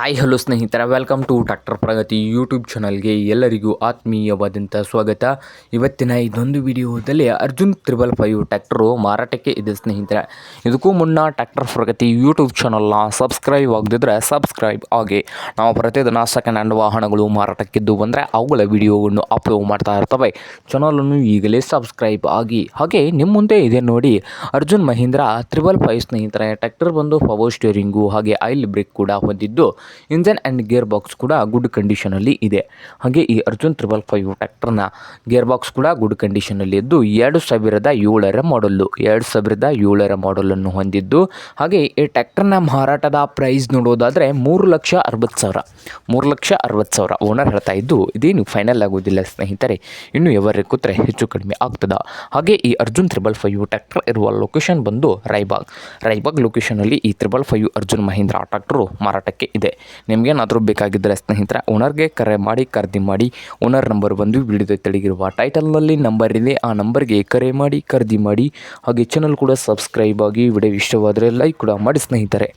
Hi hello ಸ್ನೇಹಿತರ. Welcome to tractor Pragati YouTube ಚಾನಲ್ಗೆ ಎಲ್ಲರಿಗೂ ಆತ್ಮೀಯವಾದಂಥ ಸ್ವಾಗತ. ಇವತ್ತಿನ ಇದೊಂದು ವಿಡಿಯೋದಲ್ಲಿ ಅರ್ಜುನ್ ತ್ರಿಬಲ್ ಫೈವ್ ಟ್ಯಾಕ್ಟರು ಮಾರಾಟಕ್ಕೆ ಇದೆ ಸ್ನೇಹಿತರೆ. ಇದಕ್ಕೂ ಮುನ್ನ ಟ್ಯಾಕ್ಟರ್ ಪ್ರಗತಿ ಯೂಟ್ಯೂಬ್ ಚಾನಲ್ನ ಸಬ್ಸ್ಕ್ರೈಬ್ ಆಗದಿದ್ದರೆ ಸಬ್ಸ್ಕ್ರೈಬ್ ಆಗಿ. ನಾವು ಪ್ರತಿದಿನ ಸೆಕೆಂಡ್ ಹ್ಯಾಂಡ್ ವಾಹನಗಳು ಮಾರಾಟಕ್ಕಿದ್ದು ಬಂದರೆ ಅವುಗಳ ವಿಡಿಯೋವನ್ನು ಅಪ್ಲೋಡ್ ಮಾಡ್ತಾ ಇರ್ತವೆ. ಚಾನಲನ್ನು ಈಗಲೇ ಸಬ್ಸ್ಕ್ರೈಬ್ ಆಗಿ. ಹಾಗೆ ನಿಮ್ಮ ಮುಂದೆ ಇದೆ ನೋಡಿ, ಅರ್ಜುನ್ ಮಹೀಂದ್ರ ತ್ರಿಬಲ್ ಫೈವ್ ಸ್ನೇಹಿತರೆ. ಟ್ಯಾಕ್ಟರ್ ಬಂದು ಪವರ್ ಸ್ಟೇರಿಂಗು ಹಾಗೆ ಆಯಿಲ್ ಬ್ರೇಕ್ ಕೂಡ ಹೊಂದಿದ್ದು ಇಂಜನ್ ಆ್ಯಂಡ್ ಗೇರ್ ಬಾಕ್ಸ್ ಕೂಡ ಗುಡ್ ಕಂಡೀಷನಲ್ಲಿ ಇದೆ. ಹಾಗೆ ಈ ಅರ್ಜುನ್ ತ್ರಿಬಲ್ ಫೈವ್ ಟ್ಯಾಕ್ಟರ್ನ ಗೇರ್ ಬಾಕ್ಸ್ ಕೂಡ ಗುಡ್ ಕಂಡೀಷನಲ್ಲಿ ಇದ್ದು ಎರಡು ಸಾವಿರದ ಏಳರ ಮಾಡಲ್ಲು ಎರಡು ಸಾವಿರದ ಏಳರ ಮಾಡಲನ್ನು ಹೊಂದಿದ್ದು, ಹಾಗೆ ಈ ಟ್ಯಾಕ್ಟರ್ನ ಮಾರಾಟದ ಪ್ರೈಸ್ ನೋಡೋದಾದರೆ ಮೂರು ಲಕ್ಷ ಅರವತ್ತು ಸಾವಿರ. ಮೂರು ಲಕ್ಷ ಅರವತ್ತು ಸಾವಿರ. ಓನರ್ ಹೇಳ್ತಾ ಇದ್ದು, ಇದೇನು ಫೈನಲ್ ಆಗೋದಿಲ್ಲ ಸ್ನೇಹಿತರೆ. ಇನ್ನು ಎವರೇ ಕೂತ್ರೆ ಹೆಚ್ಚು ಕಡಿಮೆ ಆಗ್ತದೆ. ಹಾಗೆ ಈ ಅರ್ಜುನ್ ತ್ರಿಬಲ್ ಫೈವ್ ಟ್ಯಾಕ್ಟರ್ ಇರುವ ಲೊಕೇಶನ್ ಬಂದು ರೈಬಾಗ್ ರೈಬಾಗ್ ಲೊಕೇಶನಲ್ಲಿ ಈ triple five Arjun Mahindra tractor ಮಾರಾಟಕ್ಕೆ ಇದೆ. ನಿಮಗೇನಾದರೂ ಬೇಕಾಗಿದ್ದರೆ ಸ್ನೇಹಿತರೆ ಓನರ್ಗೆ ಕರೆ ಮಾಡಿ, ಖರೀದಿ ಮಾಡಿ ಓನರ್ ನಂಬರ್ ಬಂದು ವಿಡಿಯೋದ ತೆಳಗಿರುವ ಟೈಟಲ್ನಲ್ಲಿ ನಂಬರ್ ಇದೆ. ಆ ನಂಬರ್ಗೆ ಕರೆ ಮಾಡಿ, ಖರೀದಿ ಮಾಡಿ, ಹಾಗೆ ಚಾನಲ್ ಕೂಡ ಸಬ್ಸ್ಕ್ರೈಬ್ ಆಗಿ, ವಿಡಿಯೋ ಇಷ್ಟವಾದರೆ ಲೈಕ್ ಕೂಡ ಮಾಡಿ ಸ್ನೇಹಿತರೆ.